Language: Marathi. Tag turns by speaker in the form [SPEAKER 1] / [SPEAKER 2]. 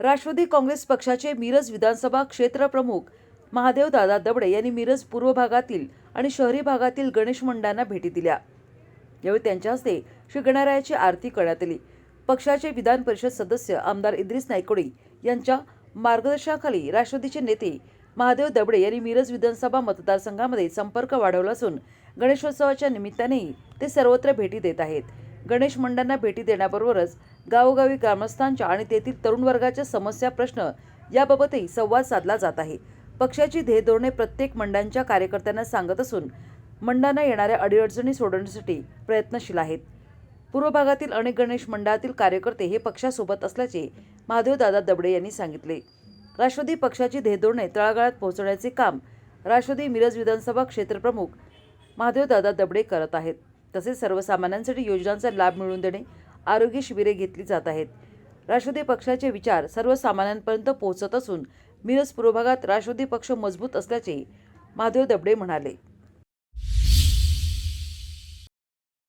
[SPEAKER 1] राष्ट्रवादी काँग्रेस पक्षाचे मिरज विधानसभा क्षेत्र प्रमुख महादेव दादा दबडे यांनी मिरज पूर्व भागातील आणि शहरी भागातील गणेश मंडळांना भेटी दिल्या. यावेळी त्यांच्या हस्ते श्री गणरायाची आरती करण्यात आली. पक्षाचे विधान परिषद सदस्य आमदार इद्रिस नायकोडी यांच्या मार्गदर्शनाखाली राष्ट्रवादीचे नेते महादेव दबडे यांनी मिरज विधानसभा मतदारसंघामध्ये संपर्क वाढवला असून गणेशोत्सवाच्या निमित्तानेही ते सर्वत्र भेटी देत आहेत. गणेश मंडळांना भेटी देण्याबरोबरच गावोगावी ग्रामस्थांच्या आणि तेथील तरुण वर्गाच्या समस्या प्रश्न याबाबतही संवाद साधला जात आहे. पक्षाची ध्येयधोरणे प्रत्येक मंडळांच्या कार्यकर्त्यांना सांगत असून मंडळांना येणाऱ्या अडीअडचणी सोडवण्यासाठी प्रयत्नशील आहेत. पूर्व भागातील अनेक गणेश मंडळातील कार्यकर्ते हे पक्षासोबत असल्याचे महादेवदादा दबडे यांनी सांगितले. राष्ट्रवादी पक्षाची ध्येयधोरणे तळागाळात पोहोचवण्याचे काम राष्ट्रवादी मिरज विधानसभा क्षेत्रप्रमुख महादेवदादा दबडे करत आहेत. तसेच सर्वसामान्यांसाठी योजनांचा लाभ मिळवून देणे आरोग्य शिबिरे घेतली जात आहेत. राष्ट्रवादी पक्षाचे विचार सर्वसामान्यांपर्यंत पोहोचत असून मिरज पूर्व भागात राष्ट्रवादी पक्ष मजबूत असल्याचे महादेव दबडे म्हणाले.